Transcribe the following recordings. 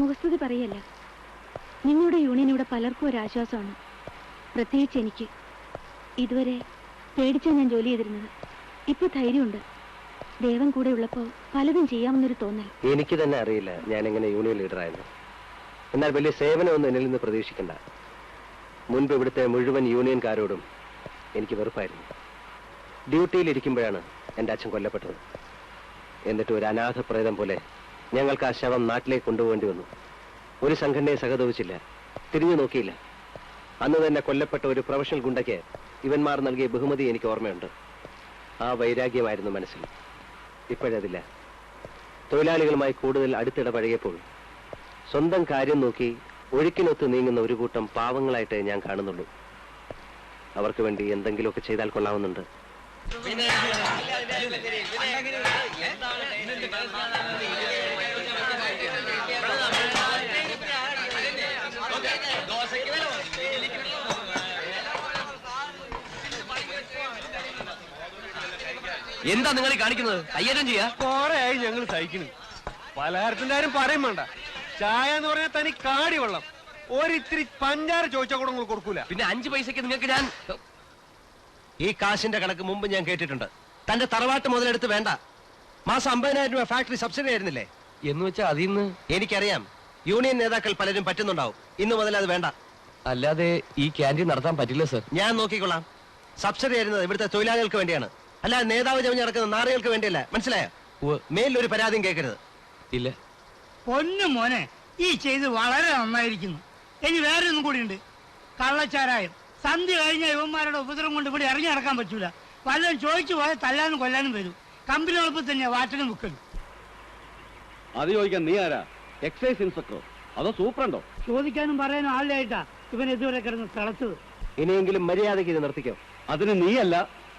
മുഖസ്തുതി പറയല്ല? നിങ്ങളുടെ യൂണിയൻ ഇവിടെ പലർക്കും ഒരു ആശ്വാസമാണ്. പ്രത്യേകിച്ച് എനിക്ക്. ഇതുവരെ പേടിച്ചാണ് ഞാൻ ജോലി ചെയ്തിരുന്നത്. ഇപ്പൊ ധൈര്യമുണ്ട്. ദേവൻ കൂടെ ഉള്ളപ്പോ പലതും ചെയ്യാമെന്നൊരു തോന്നൽ. എനിക്ക് തന്നെ അറിയില്ല ഞാൻ എങ്ങനെ യൂണിയൻ ലീഡറായിരുന്നു എന്നാൽ വലിയ സേവനമൊന്നും എന്നിൽ നിന്ന് പ്രതീക്ഷിക്കണ്ട. മുൻപ് ഇവിടുത്തെ മുഴുവൻ യൂണിയൻകാരോടും എനിക്ക് വെറുപ്പായിരുന്നു. ഡ്യൂട്ടിയിൽ ഇരിക്കുമ്പോഴാണ് എന്റെ അച്ഛൻ കൊല്ലപ്പെട്ടത്. എന്നിട്ട് ഒരു അനാഥ പ്രേതം പോലെ ഞങ്ങൾക്ക് ആ ശവം നാട്ടിലേക്ക് കൊണ്ടുപോകേണ്ടി വന്നു ഒരു സംഘടനയെ സഹതപിച്ചില്ല തിരിഞ്ഞു നോക്കിയില്ല അന്ന് തന്നെ കൊല്ലപ്പെട്ട ഒരു പ്രൊഫഷണൽ ഗുണ്ടയ്ക്ക് ഇവന്മാർ നൽകിയ ബഹുമതി എനിക്ക് ഓർമ്മയുണ്ട് ആ വൈരാഗ്യമായിരുന്നു മനസ്സിൽ ഇപ്പോഴതില്ല തൊഴിലാളികളുമായി കൂടുതൽ അടുത്തിടപഴകിയപ്പോൾ സ്വന്തം കാര്യം നോക്കി ഒഴുക്കിനൊത്ത് നീങ്ങുന്ന ഒരു കൂട്ടം പാവങ്ങളായിട്ടേ ഞാൻ കാണുന്നുള്ളൂ അവർക്ക് വേണ്ടി എന്തെങ്കിലുമൊക്കെ ചെയ്താൽ കൊള്ളാവുന്നുണ്ട് എന്താ നിങ്ങൾ കാണിക്കുന്നത്? കയ്യേറ്റം ചെയ്യാ? കൊറേയായി ഞങ്ങൾ സഹിക്കുന്നു. പലഹാരത്തിന്റെ ആരും പറയും വേണ്ട. ചായ എന്ന് പറഞ്ഞാൽ തനി കാടി വെള്ളം. ഒരിത്തിരി പഞ്ചാര ചോദിച്ചാൽ കൂടെ നിങ്ങൾ കൊടുക്കൂല. പിന്നെ അഞ്ചു പൈസക്ക് നിങ്ങൾക്ക് ഞാൻ ഈ കാശിന്റെ കണക്ക് മുമ്പ് ഞാൻ കേട്ടിട്ടുണ്ട്. തന്റെ തറവാട്ട് മുതലെടുത്ത് വേണ്ട. മാസം അമ്പതിനായിരം രൂപ ഫാക്ടറി സബ്സിഡി ആയിരുന്നില്ലേ? എന്ന് വെച്ചാൽ അതിൽ നിന്ന്? എനിക്കറിയാം. യൂണിയൻ നേതാക്കൾ പലരും പറ്റുന്നുണ്ടാവും. ഇന്ന് മുതൽ അത് വേണ്ട. അല്ലാതെ ഈ ക്യാന്റീൻ നടത്താൻ പറ്റില്ല സർ ഞാൻ നോക്കിക്കൊള്ളാം. സബ്സിഡി ആയിരുന്നത് ഇവിടുത്തെ തൊഴിലാളികൾക്ക് വേണ്ടിയാണ്. അല്ലാതെ നേതാവ് ചവിഞ്ഞ് നടക്കുന്ന നാറികൾക്ക് വേണ്ടിയല്ല. മനസ്സിലായോ? മേലൊരു മേലിലൊരു പരാതിയും കേൾക്കരുത്. ഇല്ല. പൊന്നു മോനെ ഈ ചെയ്ത് വളരെ നന്നായിരിക്കുന്നു. ഇനി വേറെ ഒന്നും കൂടി ഉണ്ട് കള്ളച്ചാരായം. സന്ധ്യ കഴിഞ്ഞ യുവന്മാരുടെ ഉപദ്രവം കൊണ്ട് ഇവിടെ ഇറങ്ങി നടക്കാൻ പറ്റൂല. വല്ലതും ചോദിച്ചു പോയാൽ തല്ലാനും കൊല്ലാനും വരും. കമ്പനി ഉറപ്പ് തന്നെ വാറ്റനും വിൽക്കലും അത് ചോദിക്കാൻ നീ ആരാ? എക്സൈസ് ഇൻസ്പെക്ടറോ അതോ സൂപ്രണ്ടോ? ചോദിക്കാനും പറയാനും ആളിലായിട്ടാ ഇവൻ ഇതുവരെ കിടന്ന് തിളച്ചത്. ഇനിയെങ്കിലും മര്യാദയ്ക്ക് ഇത് നിർത്തിക്കോ. അതിന് നീയല്ല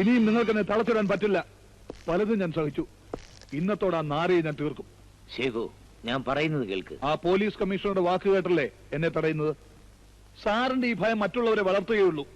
ഇനിയും നിങ്ങൾക്ക് എന്നെ തളച്ചിടാൻ പറ്റില്ല. പലതും ഞാൻ സഹിച്ചു. ഇന്നത്തോടെ ആ നാരയെ ഞാൻ തീർക്കും. ശേഖു ഞാൻ പറയുന്നത് കേൾക്ക്. ആ പോലീസ് കമ്മീഷണറുടെ വാക്ക് കേട്ടല്ലേ എന്നെ തടയുന്നത്? സാറിന്റെ ഈ ഭയം മറ്റുള്ളവരെ വളർത്തുകയുള്ളൂ.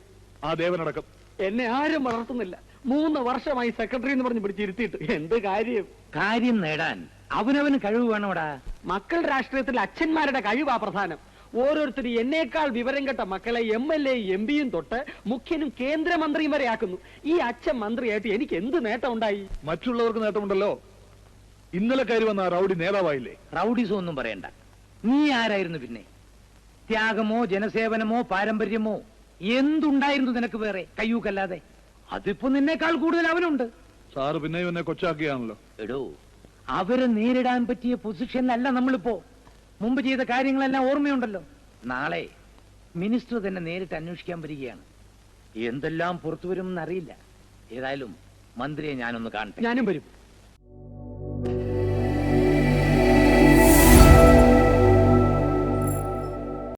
ആ ദേവനടക്കം. എന്നെ ആരും വളർത്തുന്നില്ല. മൂന്ന് വർഷമായി സെക്രട്ടറി എന്ന് പറഞ്ഞ് പിടിച്ചിരുത്തിയിട്ട്. എന്ത് കാര്യം? കാര്യം നേടാൻ അവനവന് കഴിവ് വേണോടാ. മക്കൾ രാഷ്ട്രീയത്തിൽ അച്ഛന്മാരുടെ കഴിവാ പ്രധാനം. ഓരോരുത്തരും എന്നേക്കാൾ വിവരം കെട്ട മക്കളെ എം എൽ എ എം പിയും തൊട്ട് മുഖ്യനും കേന്ദ്രമന്ത്രിയും വരെ ആക്കുന്നു. ഈ അച്ഛൻ മന്ത്രിയായിട്ട് എനിക്ക് എന്ത് നേട്ടം ഉണ്ടായി? മറ്റുള്ളവർക്ക് നേട്ടമുണ്ടല്ലോ. ഇന്നലെ കയറി വന്ന ആ റൗഡി നേതാവായില്ലേ? റൗഡിസോ ഒന്നും പറയണ്ട. നീ ആരായിരുന്നു പിന്നെ? ത്യാഗമോ ജനസേവനമോ പാരമ്പര്യമോ? എന്തുണ്ടായിരുന്നു നിനക്ക് വേറെ? കയ്യൂക്കല്ലാതെ. അതിപ്പോ നിന്നേക്കാൾ കൂടുതൽ അവനുണ്ട്. സാറ് പിന്നെ ഇവനെ കൊച്ചാക്കിയാണല്ലോ. എടോ അവരെ നേരിടാൻ പറ്റിയ പൊസിഷനിലല്ല നമ്മളിപ്പോ. മുമ്പ് ചെയ്ത കാര്യങ്ങളെല്ലാം ഓർമ്മയുണ്ടല്ലോ. നാളെ മിനിസ്റ്റർ തന്നെ നേരിട്ട് അന്വേഷിക്കാൻ വരികയാണ്. എന്തെല്ലാം പുറത്തു വരുമെന്ന് അറിയില്ല ഏതായാലും മന്ത്രിയെ ഞാനൊന്ന് കാണട്ടെ. ഞാനും വരും.